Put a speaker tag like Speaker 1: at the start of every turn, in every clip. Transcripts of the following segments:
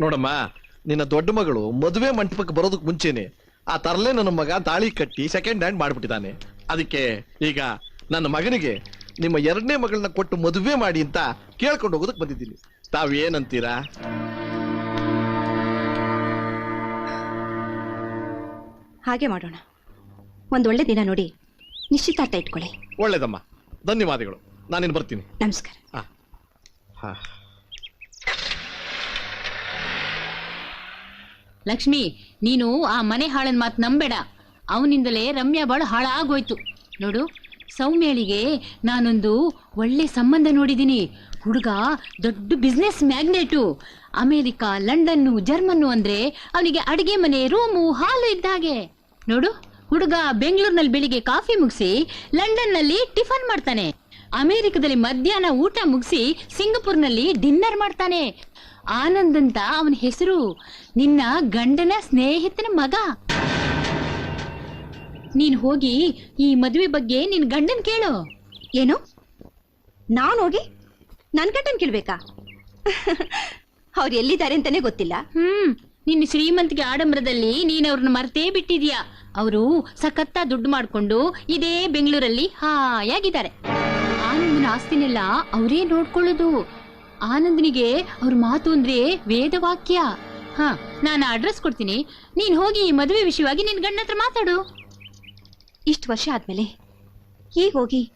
Speaker 1: ನೋಡಮ್ಮ ನಿನ್ನ ದೊಡ್ಡ ಮಗಳು ಮದುವೆ ಮಂಟಪಕ್ಕೆ ಬರೋದಕ್ಕೆ ಮುಂಚೆನೆ ಆ ತರಲೆ ನನ್ನ ಮಗ ತಾಳಿ ಕಟ್ಟಿ ಸೆಕೆಂಡ್ ಹ್ಯಾಂಡ್ ಮಾಡ್ಬಿಟ್ಟಿದ್ದಾನೆ. ಅದಕ್ಕೆ ಈಗ ನನ್ನ ಮಗನಿಗೆ ನಿಮ್ಮ ಎರಡನೇ ಮಗಳನ್ನ ಕೊಟ್ಟು ಮದುವೆ ಮಾಡಿ ಅಂತ ಕೇಳ್ಕೊಂಡು ಹೋಗೋದಕ್ಕೆ ಬಂದಿದ್ದೀನಿ. ತಾವೇನಂತೀರಾ
Speaker 2: ಹಾಗೆ ಮಾಡೋಣ. ಒಂದೊಳ್ಳೆ ದಿನ ನೋಡಿ ನಿಶ್ಚಿತಾರ್ಥ ಇಟ್ಕೊಳ್ಳಿ.
Speaker 1: ಒಳ್ಳೇದಮ್ಮ. ಧನ್ಯವಾದಗಳು. ನಾನಿನ್ ಬರ್ತೀನಿ.
Speaker 2: ನಮಸ್ಕಾರ.
Speaker 1: ಹಾ ಹಾ.
Speaker 3: ಲಕ್ಷ್ಮಿ, ನೀನು ಆ ಮನೆ ಹಾಳನ್ ಮಾತು ನಂಬೇಡ. ಅವನಿಂದಲೇ ರಮ್ಯಾ ಬಾಳ ಹಾಳಾಗೋಯ್ತು. ನೋಡು, ಸೌಮ್ಯಳಿಗೆ ನಾನೊಂದು ಒಳ್ಳೆ ಸಂಬಂಧ ನೋಡಿದ್ದೀನಿ ಹುಡುಗ ದೊಡ್ಡ business magnate America, London, German ಅಂದ್ರೆ ಅವನಿಗೆ ಅಡಿಗೆ ಮನೆ, ರೂಮು, ಹಾಲು ಇದ್ದಾಗೆ ನೋಡು, ಹುಡುಗ ಬೆಂಗಳೂರಿನಲ್ಲಿ ಬೆಳಿಗ್ಗೆ ಕಾಫಿ ಮುಗಿಸಿ, ಲಂಡನ್ನಲ್ಲಿ ಟಿಫನ್ ಮಾಡ್ತಾನೆ. ಅಮೆರಿಕದಲ್ಲಿ ಮಧ್ಯಾಹ್ನ ಊಟ ಮುಗಿಸಿ, ಸಿಂಗಪುರ್ನಲ್ಲಿ ಡಿನ್ನರ್ ಮಾಡ್ತಾನೆ. ಆನಂದ್ ಅಂತ ಅವನ ಹೆಸರು. ನಿನ್ನ ಗಂಡನ ಸ್ನೇಹಿತನ ಮಗ. ನೀನ್ ಹೋಗಿ ಈ ಮದುವೆ ಬಗ್ಗೆ ನಿನ್ ಗಂಡನ್ ಕೇಳು.
Speaker 2: ಏನು? ನಾನು ಹೋಗಿ? ನನ್ ಗಂಡನ್ ಕೇಳ್ಬೇಕಾ? ಅವ್ರು ಎಲ್ಲಿದ್ದಾರೆ ಅಂತಾನೆ ಗೊತ್ತಿಲ್ಲ.
Speaker 3: ಹ್ಮ್ ನಿನ್ನ ಶ್ರೀಮಂತಿಗೆ ಆಡಂಬರದಲ್ಲಿ ನೀನ್ ಅವ್ರನ್ನ ಮರ್ತೇ ಬಿಟ್ಟಿದ್ಯಾ? ಅವರು ಸಖತ್ತ ದುಡ್ಡು ಮಾಡ್ಕೊಂಡು ಇದೇ ಬೆಂಗಳೂರಲ್ಲಿ ಹಾಯಾಗಿದ್ದಾರೆ. ಆನಂದನ ಆಸ್ತಿನೆಲ್ಲ ಅವರೇ ನೋಡ್ಕೊಳ್ಳೋದು. ಆನಂದನಿಗೆ ಅವ್ರ ಮಾತು ಅಂದ್ರೆ ವೇದವಾಕ್ಯ. ಹಾ ನಾನು ಅಡ್ರೆಸ್ ಕೊಡ್ತೀನಿ. ನೀನ್ ಹೋಗಿ ಈ ಮದುವೆ ವಿಷಯವಾಗಿ ನಿನ್ ಗಂಡ ಹತ್ರ ಮಾತಾಡು.
Speaker 2: ಇಷ್ಟು ವರ್ಷ ಆದ್ಮೇಲೆ ಈಗ ಹೋಗಿ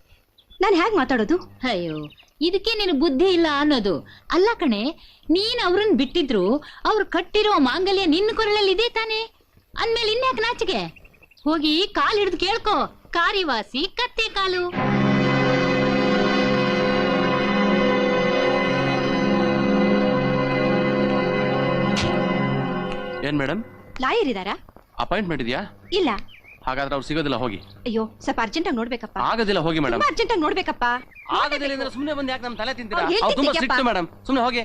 Speaker 2: ನಾನು ಹೇಗೆ ಮಾತಾಡೋದು?
Speaker 3: ಅಯ್ಯೋ ಇದಕ್ಕೆ ನಿನ್ ಬುದ್ಧಿ ಇಲ್ಲ ಅನ್ನೋದು. ಅಲ್ಲ ಕಣೆ ನೀನ್ ಅವ್ರನ್ನ ಬಿಟ್ಟಿದ್ರು ಅವ್ರು ಕಟ್ಟಿರೋ ಮಾಂಗಲ್ಯ ನಿನ್ನ ಕೊರಳಲ್ಲಿ ಇದೆ ತಾನೆ? ಅಂದ್ಮೇಲೆ ಇನ್ಯಾಕೆ ನಾಚಿಕೆ? ಹೋಗಿ ಕಾಲು ಹಿಡಿದು ಕೇಳ್ಕೊ. ಕಾರಿವಾಸಿ ಕತ್ತೆ ಕಾಲು.
Speaker 4: ಏನ್ ಮೇಡಮ್
Speaker 2: ಲಾಯರ್ ಇದಾರಾ
Speaker 4: ಅಪಾಯಿಂಟ್ಮೆಂಟ್ ಇದೆಯಾ
Speaker 2: ಇಲ್ಲ.
Speaker 4: ಹಾಗಾದ್ರೆ ಅವ್ರು ಸಿಗೋದಿಲ್ಲ ಹೋಗಿ.
Speaker 2: ಅಯ್ಯೋ ಸ್ವಲ್ಪ ಅರ್ಜೆಂಟಾಗಿ ನೋಡ್ಬೇಕಪ್ಪ.
Speaker 4: ಆಗೋದಿಲ್ಲ ಹೋಗಿ ಮೇಡಮ್
Speaker 2: ತುಂಬಾ ಅರ್ಜೆಂಟಾಗಿ ನೋಡ್ಬೇಕಪ್ಪ.
Speaker 4: ಆಗೋದಿಲ್ಲ ಅಂದ್ರೆ ಸುಮ್ಮನೆ ಬಂದು ಯಾಕೆ ನಮ್ ತಲೆ ತಿಂತೀರಾ?
Speaker 2: ಅವ್ರು
Speaker 4: ಅವ್ರು ತುಂಬಾ. ಸ್ಟ್ರಿಕ್ಟ್ ಮೇಡಮ್ ಸುಮ್ಮನೆ ಹೋಗಿ.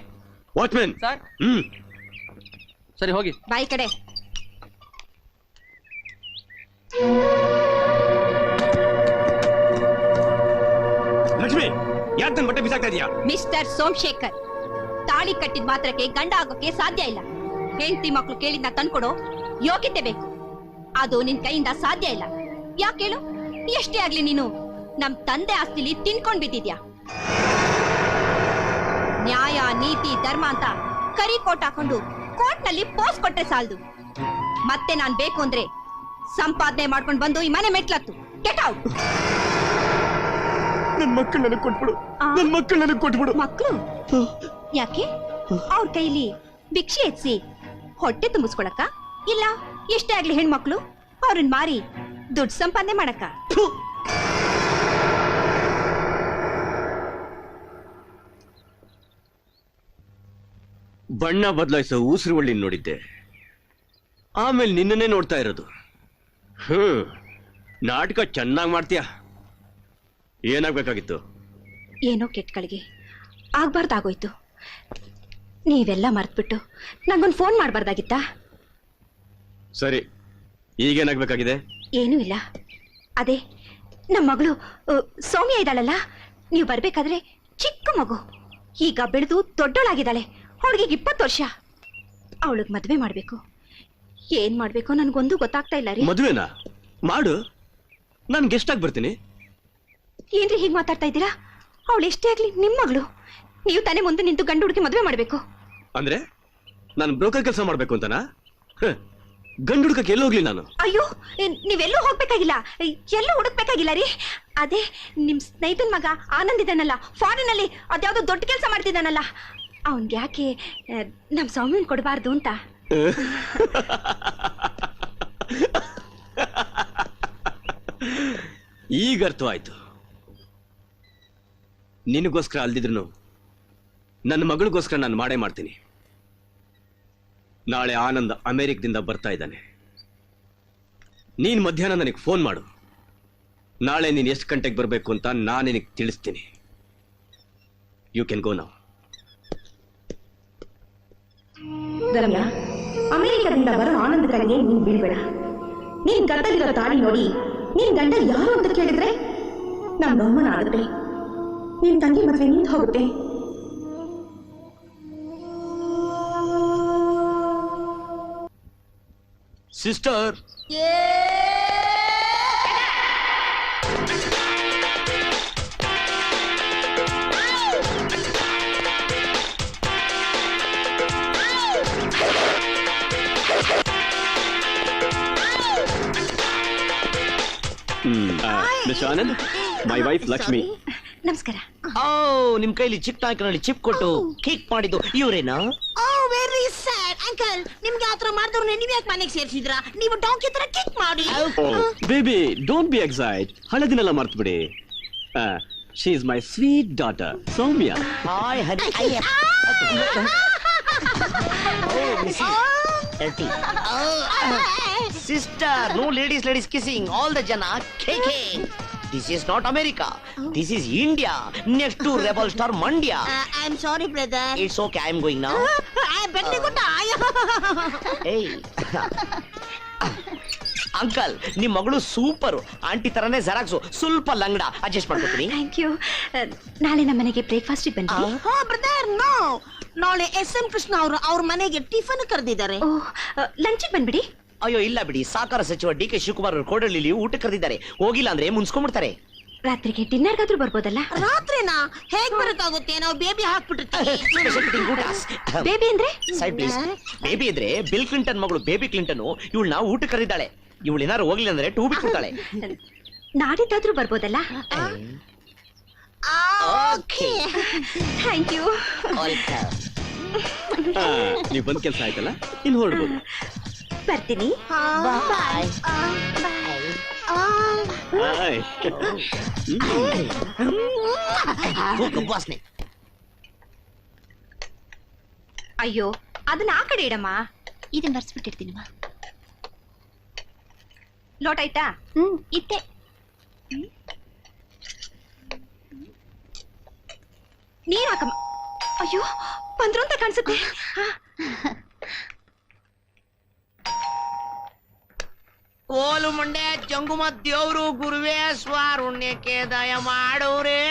Speaker 5: Watchman
Speaker 4: sir
Speaker 5: hmm.
Speaker 4: ಸರಿ ಹೋಗಿ.
Speaker 2: ಬಾಯಿ ಕಡೆ.
Speaker 5: ಲಕ್ಷ್ಮಿ ಯಾಕೆ ಬಟ್ಟೆ ಬಿಸಾಕ್ತಾ ಇದೀಯಾ?
Speaker 2: ಮಿಸ್ಟರ್ ಸೋಮಶೇಖರ್ ತಾಳಿ ಕಟ್ಟಿದ ಮಾತ್ರಕ್ಕೆ ಗಂಡ ಆಗೋಕೆ ಸಾಧ್ಯ ಇಲ್ಲ. ಹೆಂಡತಿ ಮಕ್ಳು ಕೇಳಿದ್ನ ತಂದ್ಕೊಡೋ. ಯೋಗ್ಯತೆ ಬೇಕು. ಅದು ನಿನ್ ಕೈಯಿಂದ ಸಾಧ್ಯ ಇಲ್ಲ. ಯಾಕೆ ಹೇಳು ಎಷ್ಟೇ ಆಗ್ಲಿ ನೀನು ನಮ್ ತಂದೆ ಆಸ್ತಿಲಿ ತಿನ್ಕೊಂಡ್ ಬಿದ್ದಿದ್ಯಾ? ನ್ಯಾಯ ನೀತಿ ಧರ್ಮ ಅಂತ ಕರಿ ಕೋಟ್ ಹಾಕೊಂಡು ಕೋರ್ಟ್ನಲ್ಲಿ ಪೋಸ್ ಕೊಟ್ಟರೆ ಸಾಲದು. ಮತ್ತೆ ನಾನ್ ಬೇಕು ಅಂದ್ರೆ ಸಂಪಾದನೆ ಮಾಡ್ಕೊಂಡ್ ಬಂದು ಈ ಮನೆ ಮೆಟ್ಲತ್ತು. ಗೆಟ್ ಔಟ್
Speaker 5: ನನ್ ಮಕ್ಕಳು ನನಗ್ ಕೊಟ್ಬಿಡು. ನನ್ ಮಕ್ಕಳು ನನಗ್ ಕೊಟ್ಬಿಡು.
Speaker 2: ಮಕ್ಕಳು ಯಾಕೆ? ಅವ್ರ ಕೈಲಿ ಭಿಕ್ಷೆ ಎತ್ಸಿ ಹೊಟ್ಟೆ ತುಂಬಿಸ್ಕೊಳಕ ಇಲ್ಲ ಎಷ್ಟೇ ಆಗ್ಲಿ ಹೆಣ್ಮಕ್ಳು. ಅವ್ರನ್ನ ಮಾರಿ ದುಡ್ಡು ಸಂಪಾದನೆ ಮಾಡಕ
Speaker 5: ಬಣ್ಣ ಬದಲಾಯಿಸೋ ಉಸಿರುವಳ್ಳಿ ನೋಡಿದ್ದೆ. ಆಮೇಲೆ ನಿನ್ನನ್ನೇ ನೋಡ್ತಾ ಇರೋದು. ಹ್ಮ್ ನಾಟಕ ಚೆನ್ನಾಗಿ ಮಾಡ್ತೀಯ? ಏನಾಗ್ಬೇಕಾಗಿತ್ತು?
Speaker 2: ಏನೋ ಕೆಟ್ಟಗಳಿಗೆ ಆಗ್ಬಾರ್ದಾಗೋಯ್ತು. ನೀವೆಲ್ಲ ಮರ್ತ್ಬಿಟ್ಟು ನಂಗೊಂದು ಫೋನ್ ಮಾಡ್ಬಾರ್ದಾಗಿತ್ತಾ?
Speaker 5: ಸರಿ ಈಗೇನಾಗ್ಬೇಕಾಗಿದೆ
Speaker 2: ಏನೂ ಇಲ್ಲ. ಅದೇ ನಮ್ಮ ಮಗಳು ಸೌಮ್ಯ ಇದ್ದಾಳಲ್ಲ? ನೀವು ಬರಬೇಕಾದ್ರೆ ಚಿಕ್ಕ ಮಗು. ಈಗ ಬೆಳೆದು ದೊಡ್ಡೋಳಾಗಿದ್ದಾಳೆ ಅವಳಿಗೆ ಇಪ್ಪತ್ತು ವರ್ಷ. ಅವಳಿಗೆ ಮದುವೆ ಮಾಡಬೇಕು. ಏನ್ ಮಾಡ್ಬೇಕು ನನ್ಗೊಂದು ಗೊತ್ತಾಗ್ತಾ ಇಲ್ಲ ರೀ.
Speaker 5: ಮದುವೆನಾ? ಮಾಡು. ನಾನು ಗೆಸ್ಟ್ ಆಗಿ ಬರ್ತೀನಿ.
Speaker 2: ಏನ್ರಿ ಹೀಗ್ ಮಾತಾಡ್ತಾ ಇದ್ದೀರಾ? ಅವಳು ಎಷ್ಟೇ ಆಗ್ಲಿ ನಿಮ್ಮ ಮಗಳು. ನೀವು ತಾನೇ ಮುಂದೆ ನಿಂತು ಗಂಡು ಹುಡುಗಿ ಮದುವೆ ಮಾಡ್ಬೇಕು.
Speaker 5: ಅಂದ್ರೆ ನಾನು ಬ್ರೋಕರ್ ಕೆಲಸ ಮಾಡ್ಬೇಕು ಅಂತನಾ? ಗಂಡ ಹುಡುಕಕ್ಕೆ ಎಲ್ಲ ಹೋಗ್ಲಿ ನಾನು?
Speaker 2: ಅಯ್ಯೋ ನೀವೆಲ್ಲೂ ಹೋಗ್ಬೇಕಾಗಿಲ್ಲ? ಎಲ್ಲೂ ಹುಡುಕ್ಬೇಕಾಗಿಲ್ಲ ರೀ? ಅದೇ ನಿಮ್ ಸ್ನೇಹಿತನ್ ಮಗ ಆನಂದ್ ಇದ್ದಾನಲ್ಲ ಫಾರಿನ್ ಅಲ್ಲಿ ಅದ್ಯಾವ್ದೋ ದೊಡ್ಡ ಕೆಲಸ ಮಾಡ್ತಿದ್ದಾನಲ್ಲ. ಅವನ್ಗೆ ಯಾಕೆ ನಮ್ ಸೌಮ್ಯನ್ ಕೊಡಬಾರ್ದು ಅಂತ?
Speaker 5: ಈಗ ಅರ್ಥವಾಯ್ತು. ನಿನಗೋಸ್ಕರ ಅಲ್ದಿದ್ರು ನನ್ನ ಮಗಳಿಗೋಸ್ಕರ ನಾನು ಮಾಡೇ ಮಾಡ್ತೀನಿ. ನಾಳೆ ಆನಂದ್ ಅಮೆರಿಕದಿಂದ ಬರ್ತಾ ಇದ್ದಾನೆ. ನೀನ್ ಮಧ್ಯಾಹ್ನ ನನಗೆ ಫೋನ್ ಮಾಡು. ನಾಳೆ ನೀನು ಎಷ್ಟು ಗಂಟೆಗೆ ಬರಬೇಕು ಅಂತ ನಾನು ನಿನಗೆ ತಿಳಿಸ್ತೀನಿ. ಯು ಕ್ಯಾನ್ ಗೋ
Speaker 6: ರಮ್ಯಾ ಅಮೆರಿಕದಿಂದ ಬರೋ ಆನಂದ ಕಡೆಗೆ ನೀನ್ ಬೀಳ್ಬೇಡ. ನೀನ್ ಗದ್ದಲಿರೋ ತಾಳಿ ನೋಡಿ, ನೀನ್ ಗಂಡ ಯಾರು ಅಂತ ಕೇಳಿದ್ರೆ? ನಮ್ ಬಹುಮಾನ ಆಗುತ್ತೆ. ನಿನ್ ತಂಗಿ ಮದುವೆ ನಿಂತು ಹೋಗುತ್ತೆ
Speaker 5: sister. Mister Anand my wife Lakshmi
Speaker 2: ನಮಸ್ಕಾರ.
Speaker 7: ಓ ನಿಮ್ ಕೈಲಿ ಚಿಕ್ಕ ನಾಯಕನಲ್ಲಿ ಚಿಪ್ ಕೊಟ್ಟು ಕೇಕ್ ಮಾಡಿದ್ದು ಇವರೇನಾ?
Speaker 6: ಓ ವೆರಿ ಸ್ಯಾಡ್ ಅಂಕಲ್ ನಿಮ್ಗೆ ಆತರ ಮಾಡಿದವ್ರನ್ನ ನೀವ್ ಯಾಕೆ ಮನೆಗೆ ಸೇರಿಸಿದ್ರ? ನೀವು ಡಾಂಕಿ ತರ ಕಿಕ್ ಮಾಡಿ.
Speaker 5: ಬೇಬಿ ಡೋಂಟ್ ಬಿ ಎಕ್ಸೈಟ್ ಹಳೆ ದಿನೆಲ್ಲ ಮರ್ತು ಬಿಡಿ she is my sweet daughter Soumya.
Speaker 7: Hi Hari sister no ladies ladies kissing all the ಜನ caking this is not America this is India next to rebel star Mandya
Speaker 6: I am sorry brother
Speaker 7: it's okay I am going now
Speaker 6: ಬೆಟ್ಟಿ ಗುಡ್ಡ
Speaker 7: ಏಯ್ uncle ನಿಮ್ ಮಗಳು super aunty ತರನೇ xerox ಸ್ವಲ್ಪ ಲಂಗಡ. Adjust ಮಾಡ್ಕೊತೀನಿ.
Speaker 2: Thank you ನಾಳೆ ನಮ್ಮ ಮನೆಗೆ ಬ್ರೇಕ್ಫಾಸ್ಟ್ ಬನ್ನಿ.
Speaker 6: ಓ ಬ್ರದರ್ ನೋ ನಾಳೆ ಎಸ್ ಎಂ ಕೃಷ್ಣ ಅವರು ಅವ್ರ ಮನೆಗೆ ಟಿಫನ್ ಕರೆದಿದ್ದಾರೆ.
Speaker 2: ಓ ಲಂಚಿಗೆ ಬಂದ್ಬಿಡಿ.
Speaker 7: ಅಯ್ಯೋ ಇಲ್ಲ ಬಿಡಿ. ಸಾಕಾರ ಸಚಿವ ಡಿ ಕೆ ಶಿವಕುಮಾರ್ ಅವರು ಕೋಡಳ್ಳಿ ಊಟ ಕರೆದಿದ್ದಾರೆ. ಹೋಗಿಲ್ಲ ಅಂದ್ರೆ ಮುನ್ಸ್ಕೊಂಡ್ಬಿಡ್ತಾರೆ.
Speaker 2: ರಾತ್ರಿಗೆ ಡಿನ್ನರ್ಗಾದ್ರೂ ಬರ್ಬೋದಲ್ಲ?
Speaker 6: ರಾತ್ರಿನಾ? ಹೇಗ್ ಬರಕ್ಕಾಗುತ್ತೆ? ನಾವು ಬೇಬಿ ಹಾಕ್ಬಿಟ್ಟಿರ್ತೀವಿ
Speaker 2: ಬೇಬಿ ಅಂದ್ರೆ?
Speaker 7: ಸೈಡ್ ಪ್ಲೀಸ್ ಬೇಬಿ ಇದ್ರೆ ಬಿಲ್ ಕ್ಲಿಂಟನ್ ಮಗಳು ಬೇಬಿ ಕ್ಲಿಂಟನ್ ಇವಳು ನಾವು ಊಟ ಕರೆದಿದ್ದಾಳೆ. ಇವಳು ಏನಾರು ಹೋಗ್ಲಿಲ್ಲ ಅಂದ್ರೆ ಟೂ ಬಿಟ್ಬಿಡ್ತಾಳೆ.
Speaker 2: ನಾಡಿದ್ದಾದ್ರೂ ಬರ್ಬೋದಲ್ಲ?
Speaker 7: ಓಕೆ.
Speaker 2: ಥ್ಯಾಂಕ್ ಯು
Speaker 5: ನೀವು ಬಂದ್ ಕೆಲಸ ಆಯ್ತಲ್ಲ? ಇನ್ನು ಹೊರಡ್ಬೋದು.
Speaker 2: ಬರ್ತೀನಿ
Speaker 7: ಬಾಯ್
Speaker 5: Bye.
Speaker 7: ವಾಸನೆ
Speaker 2: ಅಯ್ಯೋ ಅದನ್ನ ಆ ಕಡೆ ಇಡಮ್ಮ ಇದನ್ನ ಬರ್ಸ್ಬಿಟ್ಟಿರ್ತೀನಮ್ಮ ಲೋಟ ಆಯ್ತಾ ಹ್ಮ್ ಇತ್ತೆ ನೀರ್ ಹಾಕಮ್ಮ ಅಯ್ಯೋ ಬಂದ್ರು ಅಂತ ಕಾಣಿಸುತ್ತೆ
Speaker 7: ಕೋಲು ಮುಂಡೆ ಜಂಗುಮ ದೇವ್ರು ಗುರುವೇ ಸ್ವಾರುಣ್ಯಕ್ಕೆ ದಯ ಮಾಡೋರೇ.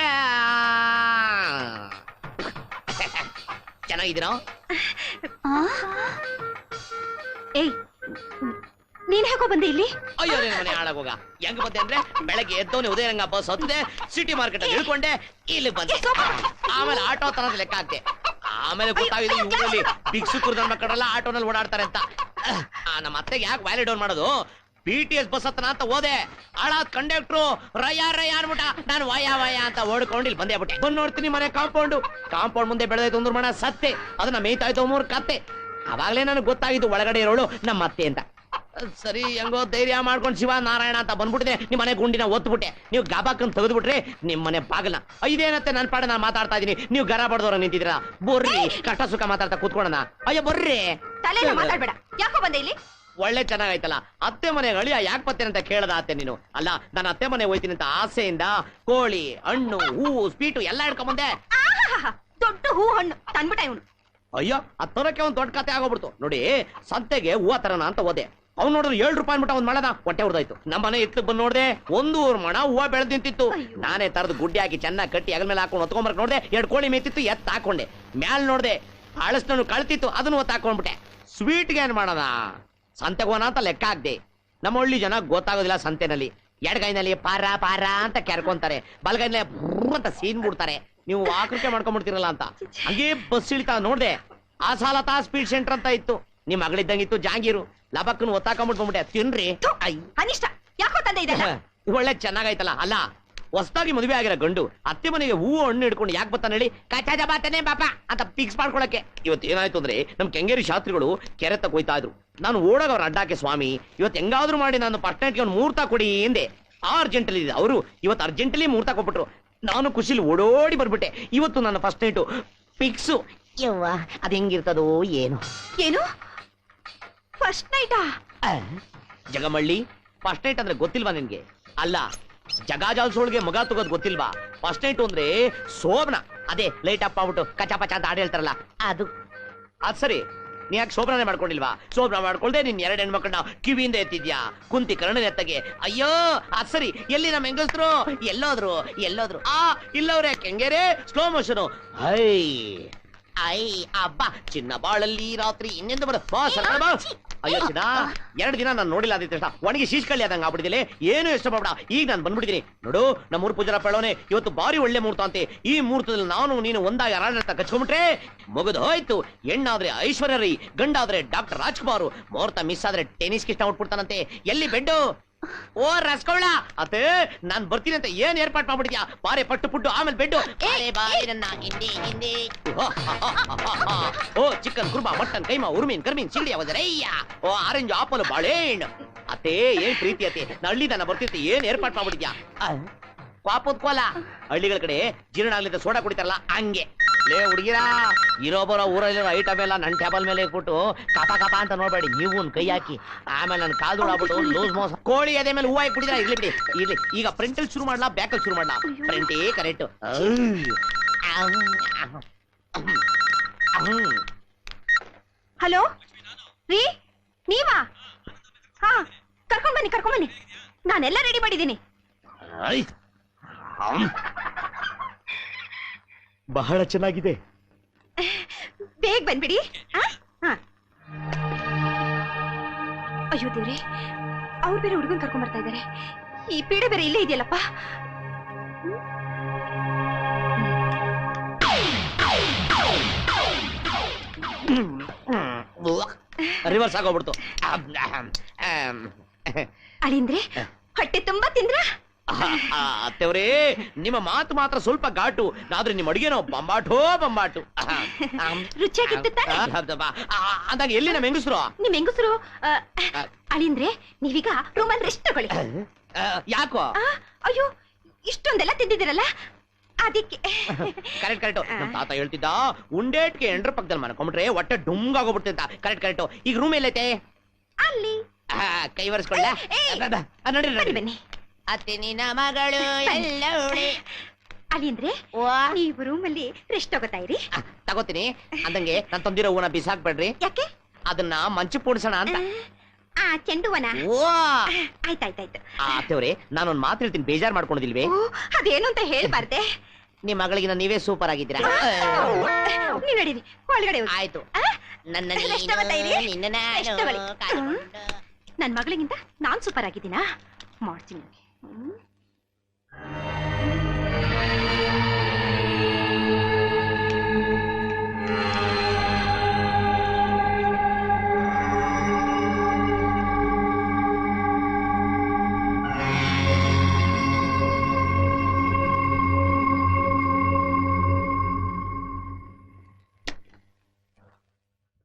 Speaker 7: ಚೆನ್ನಾಗಿದ್ದೀರಾ
Speaker 2: ಏಯ್ ನೀನ್ ಹೇಗೋ ಬಂದೆ ಇಲ್ಲಿ?
Speaker 7: ಅಯ್ಯೋ ನಿನ್ ಮನೆ ಹಾಳಾಗೋಗ. ಹೆಂಗ್ ಬಂದೆ ಅಂದ್ರೆ ಬೆಳಗ್ಗೆ ಎದ್ದವನಿ ಉದಯರಂಗ ಸತ್ತದೆ ಸಿಟಿ ಮಾರ್ಕೆಟ್ ಅಲ್ಲಿ ಇಳ್ಕೊಂಡೆ ಇಲ್ಲಿ ಬಂದೆ. ಆಮೇಲೆ ಆಟೋ ತರದ ಲೆಕ್ಕ ಹಾಕ್ತೆ ಆಮೇಲೆ ಗೊತ್ತಾಗಿದೆ ಊರಲ್ಲಿ ಭಿಕ್ಷುಕರು ನನ್ನ ಮಕ್ಕಳೆಲ್ಲ ಆಟೋನಲ್ಲಿ ಓಡಾಡ್ತಾರೆ ಅಂತ. ನಮ್ಮ ಅತ್ತೆಗೆ ಯಾಕೆ ವ್ಯಾಲಿ ಡೌನ್ ಮಾಡೋದು? ಬಿ ಟಿ ಎಸ್ ಬಸ್ ಹತ್ತನ ಅಂತ ಹೋದೆ. ಹಾಳಾದ್ ಕಂಡಕ್ಟ್ರು ರಯ ರಯ ಅನ್ಬಿಟ್ಟ ನಾನು ವಯ ವಯ ಅಂತ ಓಡ್ಕೊಂಡು ಇಲ್ಲಿ ಬಂದೇ ಬಿಟ್ಟೆ. ಬಂದ್ ನೋಡ್ತೀನಿ ಮನೆ ಕಾಂಪೌಂಡ್ ಕಾಂಪೌಂಡ್ ಮುಂದೆ ಬೆಳೆದೈತೆ ಒಂದು ಮಣ ಸತ್ತೆ. ಅದನ್ನ ಮೇಯ್ತಾಯ್ತು ಮೂರು ಕತ್ತೆ. ಅವಾಗಲೇ ನನಗೆ ಗೊತ್ತಾಗಿದ್ದು ಒಳಗಡೆ ಇರೋಳು ನಮ್ಮ ಅತ್ತೆ ಅಂತ. ಸರಿ ಹೆಂಗೋ ಧೈರ್ಯ ಮಾಡ್ಕೊಂಡು ಶಿವ ನಾರಾಯಣ ಅಂತ ಬಂದ್ಬಿಟ್ಟಿದೆ. ನಿಮ್ಮ ಮನೆ ಗುಂಡಿನ ಒತ್ಬಿಟ್ಟೆ. ನೀವು ಗಾಬಾಕನ್ ತೆಗೆದ್ಬಿಟ್ರೆ ನಿಮ್ಮ ಮನೆ ಬಾಗಲ. ಇದೇನತ್ತೆ ನನ್ನ ಪಾಡ ನಾನು ಮಾತಾಡ್ತಾ ಇದೀನಿ. ನೀವು ಗರ ಬಡ್ದವ್ರ ನಿಂತಿದ್ದೀರಾ. ಬರ್ರಿ ಕಷ್ಟ ಸುಖ ಮಾತಾಡ್ತಾ ಕೂತ್ಕೊಳ್ಳೋಣ. ಅಯ್ಯೋ ಬರ್ರಿ.
Speaker 2: ತಲೆ ಮಾತಾಡ್ಬೇಡ. ಯಾಕೋ ಬಂದೆ ಇಲ್ಲಿ?
Speaker 7: ಒಳ್ಳೆ ಚೆನ್ನಾಗಾಯ್ತಲ್ಲ. ಅತ್ತೆ ಮನೆ ಅಳಿಯ ಯಾಕೆ ಬರ್ತೇನೆ ಅಂತ ಕೇಳದ ಅತ್ತೆ ನೀನು? ಅಲ್ಲ ನಾನು ಅತ್ತೆ ಮನೆ ಹೋಯ್ತೀನಿ ಅಂತ ಆಸೆಯಿಂದ ಕೋಳಿ ಹಣ್ಣು ಹೂವು ಸ್ವೀಟು ಎಲ್ಲ ಹಿಡ್ಕೊಂಡ್ಬಂದೆ
Speaker 2: ಆಹಾಹಾಹಾ, ದೊಡ್ಡ ಹೂ ಹಣ್ಣು. ತಂದ್ಬಿಟ್ಟ ಇವನು.
Speaker 7: ಅಯ್ಯೋ ಆ ತರಕ್ಕೆ ಒಂದು ದೊಡ್ಡ ಕತೆ ಆಗೋಗ್ಬಿಡ್ತು. ನೋಡಿ ಸಂತೆಗೆ ಹೂವ ತರನ ಅಂತ ಹೋದೆ. ಅವ್ನು ನೋಡಿದ್ರೆ ಏಳು ರೂಪಾಯಿ ಅನ್ಬಿಟ್ಟ ಒಂದ್ ಮಳದ ಹೊಟ್ಟೆ ಹೊಡೆದಾಯ್ತು ನಮ್ಮ ಮನೆ ಇತ್ತು ಬಂದ್ ನೋಡ್ದೆ ಒಂದು ಮಣ ಹೂವ ಬೆಳೆದ್ ನಿಂತಿತ್ತು.
Speaker 2: ಅಯ್ಯೋ.
Speaker 7: ನಾನೇ ತರದ್ ಗುಡ್ಡಿ ಹಾಕಿ ಚೆನ್ನಾಗಿ ಕಟ್ಟಿ ಅಗಲ ಮೇಲೆ ಹಾಕೊಂಡು ಹೊತ್ಕೊಂಬರ್ಕ್ ನೋಡ್ದೆ ಎರಡು ಕೋಳಿ ಮೇತಿತ್ತು ಎತ್ತ ಹಾಕೊಂಡೆ. ಮ್ಯಾಲ್ ನೋಡ್ದೆ ಅಳಸ್ನನ್ನು ಕಳ್ತಿತ್ತು ಅದನ್ನು ಹೊತ್ತು ಹಾಕೊಂಡ್ಬಿಟ್ಟೆ. ಸ್ವೀಟ್ಗೆ ಏನ್ ಮಾಡೋಣ? ಸಂತೆಗೆ ಹೋಗೋಣ ಅಂತ ಲೆಕ್ಕ ಹಾಕ್ದೆ. ನಮ್ಮ ಹಳ್ಳಿ ಜನ ಗೊತ್ತಾಗೋದಿಲ್ಲ ಸಂತೆನಲ್ಲಿ. ಎಡಗೈನಲ್ಲಿ ಪಾರ ಪಾರ ಅಂತ ಕೆರ್ಕೊಂತಾರೆ. ಬಲಗೈನಲ್ಲಿ ಬ್ರೂ ಅಂತ ಸೀನ್ ಬಿಡ್ತಾರೆ. ನೀವು ಆಕೃತಿ ಮಾಡ್ಕೊಂಡ್ಬಿಡ್ತಿರಲ್ಲ ಅಂತ. ಹಂಗೆ ಬಸ್ ಇಳಿತಾ ನೋಡ್ದೆ. ಆ ಸಾಲತಾ ಸ್ಪೀಡ್ ಸೆಂಟರ್ ಅಂತ ಇತ್ತು. ನಿಮ್ ಮಗಳಿದ್ದಂಗಿತ್ತು ಜಾಂಗೀರು. ಲಬಕ್ಕನ್ ಬಂದ್ಬಿಟ್ಟೆ ತಿನ್ರಿ.
Speaker 2: ಅನಿಷ್ಟ. ಯಾಕೋ ತಂದೆ ಇದೆಲ್ಲ?
Speaker 7: ಒಳ್ಳೆ ಚೆನ್ನಾಗೈತಲ್ಲ ಅಲ್ಲ ಹೊಸದಾಗಿ ಮದುವೆ ಆಗಿರೋ ಗಂಡು ಅತ್ತೆ ಮನೆಗೆ ಹೂವು ಹಣ್ಣು ಹಿಡ್ಕೊಂಡು ಯಾಕೆ ಬರ್ತಾನೆ ಹೇಳಿ? ಕಚಾಜ ಬಾತಾನೆ ಬಾಪ ಅಂತ ಫಿಕ್ಸ್ ಮಾಡ್ಕೊಳಕ್ಕೆ. ಇವತ್ತು ಏನಾಯ್ತು ಅಂದ್ರೆ ನಮ್ ಕೆಂಗೇರಿ ಶಾಸ್ತ್ರಿಗಳು ಕೆರೆ ತಗೋಯ್ತಾ ಇದ್ರು. ನಾನು ಓಡಾಗ ಅವ್ರ ಅಡ್ಡಾಕೆ ಸ್ವಾಮಿ ಇವತ್ತು ಹೆಂಗಾದ್ರೂ ಮಾಡಿ ನಾನು ಪಟ್ಟಣಕ್ಕೆ ಒಂದು ಮುಹೂರ್ತ ಕೊಡಿ ಎಂದೆ. ಆ ಅರ್ಜೆಂಟಲ್ಲಿ ಇದೆ. ಅವರು ಇವತ್ತು ಅರ್ಜೆಂಟಲ್ಲಿ ಮುಹೂರ್ತ ಕೊಟ್ಬಿಟ್ರು. ನಾನು ಖುಷಿಲಿ ಓಡೋಡಿ ಬರ್ಬಿಟ್ಟೆ. ಇವತ್ತು ನನ್ನ ಫಸ್ಟ್ ನೈಟು ಫಿಕ್ಸು ಯವ್ವ ಅದ್ ಹೆಂಗಿರ್ತದೋ ಏನು.
Speaker 2: ಏನು? ಫಸ್ಟ್ ನೈಟಾ
Speaker 7: ಜಗಮಳ್ಳಿ ಫಸ್ಟ್ ನೈಟ್ ಅಂದ್ರೆ ಗೊತ್ತಿಲ್ವಾ ನಿನ್ಗೆ? ಅಲ್ಲ ಜಗಾಜಾಲ್ಸೋಳ್ಗೆ ಮಗ ತಗೋದ್ ಗೊತ್ತಿಲ್ವಾ? ಫಸ್ಟ್ ನೈಟ್ ಅಂದ್ರೆ ಶೋಭನ. ಅದೇ ಲೈಟ್ ಅಪ್ ಆಗ್ಬಿಟ್ಟು ಕಚಾ ಪಚಾ ಅಂತ ಹಾಡು ಹೇಳ್ತಾರಲ್ಲ. ಅದು. ಅದ್ ಸರಿ. ನೀ ಯಾಕೆ ಶೋಭನೆ ಮಾಡ್ಕೊಂಡಿಲ್ವಾ? ಶೋಭನ ಮಾಡ್ಕೊಳ್ದೆ ನಿನ್ ಎರಡು ಹೆಣ್ಮಕ್ಳನ್ನ ಕಿವಿಯಿಂದ ಎತ್ತಿದ್ಯಾ? ಕುಂತಿ ಕರ್ಣನ ಎತ್ತಗೆ. ಅಯ್ಯೋ ಅದ್ ಸರಿ. ಎಲ್ಲಿ ನಮ್ಮ ಹೆಂಗಸ್ರು? ಎಲ್ಲೋದ್ರು ಎಲ್ಲೋದ್ರು. ಆ ಇಲ್ಲವ್ರೆ ಕೆಂಗೇರೆ ಸ್ಲೋ ಮೋಷನ್ ಐ ಐ ಅಬ್ಬಾ. ಚಿನ್ನ ಬಾಳಲ್ಲಿ ರಾತ್ರಿ ಇನ್ನೆಂದು ಬರ ಬಾ ಸರ್ ಬಾ. ಅಯ್ಯೋ ಚಿನ್ನ, ಎರಡು ದಿನ ನಾನು ನೋಡಿಲ್ಲ ಅದೇ ತಕ್ಷಣ ಒಣಗಿ ಶೀಶ್ಕಳ್ಳಿ ಆದಂಗ ಆಗ್ಬಿಟ್ಟಿದೆ ಏನು ಇಷ್ಟ ಪಡ ಈಗ ನಾನು ಬಂದ್ಬಿಡ್ತೀನಿ ನೋಡು ನಮ್ಮ ಊರು ಪೂಜಾರ ಪೇಳೋನೆ, ಇವತ್ತು ಬಾರಿ ಒಳ್ಳೆ ಮುಹೂರ್ತ ಅಂತೆ. ಈ ಮುಹೂರ್ತದಲ್ಲಿ ನಾನು, ನೀನು ಒಂದಾಗಿ ಅರಾಡತ್ತ ಕಚ್ಕೊಂಡ್ಬಿಟ್ರೆ ಮುಗಿದು ಹೋಯ್ತು. ಹೆಣ್ಣಾದ್ರೆ ಐಶ್ವರ್ಯ ರೀ, ಗಂಡಾದ್ರೆ ಡಾಕ್ಟರ್ ರಾಜ್ಕುಮಾರ್. ಮುಹೂರ್ತ ಮಿಸ್ ಆದ್ರೆ ಟೆನಿಸ್ ಕಿಷ್ಟ ಹುಟ್ಬಿಡ್ತಾನಂತೆ ಎಲ್ಲಿ ಬೆಡ್ಡು? ಓ ರಸ್ಕೊಳ್ಳ ಅತ್ತೆ ನಾನ್ ಬರ್ತೀನಿ ಅಂತ ಏನ್ ಏರ್ಪಾಟ್ ಮಾಡ್ಬಿಟ್ಟಿದ್ಯಾ ಬಾರೆ ಪಟ್ಟು ಪುಟ್ಟು ಆಮೇಲೆ ಬೆಡ್ಡು ಬಾರೆ ಬಾರೆ ನನ್ನ ಹಿಂದೆ ಹಿಂದೆ oh chicken kurma mutton keema ಉರ್ಮೀನ್ ಕರ್ಮೀನ್ ಚಿಗಡಿ ಅವಜರಯ್ಯ ಓ ಆರೆಂಜ್ ಆಪಲ್ ಬಾಳೆಹಣ್ಣು ಅತ್ತೆ ಏನ್ ಪ್ರೀತಿ ಅತ್ತೆ ನಳ್ಳಿ ದನ ಬರ್ತಿರ್ತಿ ಏನ್ ಏರ್ಪಾಟ್ ಮಾಡ್ಬಿಟ್ಟಿದ್ಯಾ ಪಾಪದ ಕೋಲ ಹಳ್ಳಿಗಳ ಕಡೆ ಜೀರ್ಣ ಆಗ್ಲಿದ್ದ ಸೋಡಾ ಕುಡಿತಾರಲ್ಲ ಹಂಗೆ ಲೇ ಹುಡುಗಿರಾ ಇರೋ ಬರೋ ಊರಲ್ಲಿರೋ ಐಟಮ್ ಎಲ್ಲ ನನ್ನ ಟೇಬಲ್ ಮೇಲೆ ಇಟ್ಬಿಟ್ಟು ಕಪ ಕಪ ಅಂತ ನೋಡ್ಬೇಡಿ. ನೀವು ಒಂದ್ ಕೈ ಹಾಕಿ. ಆಮೇಲೆ ನನ್ನ ಕಾಲ್ ದುಡಾಗ್ಬಿಟ್ಟು ಲೂಸ್ ಮೋಸ. ಕೋಳಿ ಅದೇ ಮೇಲೆ ಹೂವು ಕುಡಿದ್ರೆ ಇರ್ಲಿ ಬಿಡಿ. ಇರ್ಲಿ. ಈಗ ಪ್ರಿಂಟಲ್ಲಿ ಶುರು ಮಾಡ್ಲಾ? ಬ್ಯಾಕಲ್ಲಿ ಶುರು ಮಾಡ್ಲಾ? ಪ್ರಿಂಟೇ ಕರೆಕ್ಟ್
Speaker 2: ಹಲೋ? ರೀ? ನೀವಾ? ಹಾ ಕರ್ಕೊಂಡ್ ಬನ್ನಿ ಕರ್ಕೊಂಡ್ ಬನ್ನಿ. ನಾನೆಲ್ಲ ರೆಡಿ ಮಾಡಿದ್ದೀನಿ.
Speaker 7: ಬಹಳ ಚೆನ್ನಾಗಿದೆ.
Speaker 2: ಬೇಗ ಬಂದ್ಬಿಡಿ. ಅಯ್ಯೋ ದೇವ್ರಿ ಅವ್ರು ಬೇರೆ ಹುಡುಗನ್ ಕರ್ಕೊಂಡ್ ಬರ್ತಾ ಇದಾರೆ. ಈ ಪೀಡೆ ಬೇರೆ ಇಲ್ಲೇ ಇದೆಯಲ್ಲಪ್ಪ.
Speaker 7: ರಿವರ್ಸ್ ಆಗೋಗ್ಬಿಡ್ತು
Speaker 2: ಅಳಿಂದ್ರೆ ಹೊಟ್ಟೆ ತುಂಬಾ ತಿಂದ್ರ?
Speaker 7: ಅತ್ತೆವ್ರೇ ನಿಮ್ಮ ಮಾತು ಮಾತ್ರ ಸ್ವಲ್ಪ ಘಾಟು ಆದ್ರೆ ನಿಮ್ಮ ಅಡುಗೆನೋ ಬಂಬಾಟೋ ಬಂಬಾಟು.
Speaker 2: ರುಚಿಯಾಗಿತ್ತು ತಾನೆ
Speaker 7: ಅಂದಾಗ ಎಲ್ಲಿ ನಮ್ಮ ಹೆಂಗಸರು?
Speaker 2: ನಿಮ್ ಹೆಂಗಸರು? ಅಳಿಂದ್ರೆ ನೀವೀಗ ರೂಮಲ್ಲಿ ರೆಸ್ಟ್ ತಗೊಳ್ಳಿ.
Speaker 7: ಯಾಕೋ?
Speaker 2: ಆ, ಅಯ್ಯೋ ಇಷ್ಟೊಂದೆಲ್ಲ ತಿಂದಿದ್ದೀರಲ್ಲ? ಅದಕ್ಕೆ.
Speaker 7: ಕರೆಕ್ಟ್ ಕರೆಕ್ಟ್ ನಮ್ ತಾತ ಹೇಳ್ತಿದ್ದ ಉಂಡೇಟ್ಗೆ ಎಂಡ್ರ ಪಕ್ಕದಲ್ಲಿ ಮನ್ಕೊಂಡ್ರೆ ಹೊಟ್ಟೆ ಡುಂಗಾಗೋಗ್ಬಿಡ್ತೆ ಅಂತ. ಕರೆಕ್ಟ್ ಕರೆಕ್ಟ್ ಈಗ ರೂಮ್ ಎಲ್ಲೈತೆ?
Speaker 2: ಅಲ್ಲಿ.
Speaker 7: ಆ, ಕೈ ಒರೆಸ್ಕೊಳ್ಳ.
Speaker 2: ಏ, ಏ.
Speaker 7: ನೋಡಿ
Speaker 2: ಬನ್ನಿ.
Speaker 7: ನೋಡಿ
Speaker 2: ಬನ್ನಿ
Speaker 7: ಅತ್ತೆ ನಿನ್ನ ಮಗಳು ಎಲ್ಲವಳೆ
Speaker 2: ಅಳಿಂದ್ರೆ
Speaker 7: ವಾ.
Speaker 2: ನೀವು ರೂಮಲ್ಲಿ ರೆಸ್ಟ್ ತಗೋತಾ ಇರಿ.
Speaker 7: ತಗೋತೀನಿ. ಅಂದಂಗೆ ನಾನ್ ತಂದಿರೋ ಹೂವನ ಬಿಸಾಕ್ಬೇಡ್ರಿ.
Speaker 2: ಯಾಕೆ?
Speaker 7: ಅದನ್ನ ಮಂಚು ಪೂಡಿಸೋಣ ಅಂತ.
Speaker 2: ಆ ಚೆಂಡುವನ.
Speaker 7: ಓ
Speaker 2: ಆಯ್ತಾಯ್ತಾಯ್ತು.
Speaker 7: ಅತ್ತೆವ್ರೆ ನಾನೊಂದ್ ಮಾತು ಹೇಳ್ತೀನಿ ಬೇಜಾರ್ ಮಾಡ್ಕೊಂಡಿಲ್ವೇ
Speaker 2: ಓ ಅದೇನು ಅಂತ ಹೇಳ್ಬಾರ್ದೆ.
Speaker 7: ನಿಮ್ ಮಗಳಿಗಿನ ನೀವೇ ಸೂಪರ್ ಆಗಿದ್ದೀರಾ?
Speaker 2: ನೀವ್ ನಡೀರಿ ಒಳಗಡೆ ಹೋಗಿ.
Speaker 7: ಆಯ್ತು.
Speaker 2: ಆ?
Speaker 7: ನನ್ನ
Speaker 2: ತಗೋತಾ ಇರಿ.
Speaker 7: ನಿನ್ನ ನಾನು
Speaker 2: Rest ತಗೊಳ್ಳಿ.
Speaker 7: ಕಾಯ್ಕೊಂಡು.
Speaker 2: ನನ್ ಮಗಳಿಗಿಂತ ನಾನ್ ಸೂಪರ್ ಆಗಿದ್ದೀನಾ? ಮಾಡ್ತೀನಿ. ಹ್ಮ್.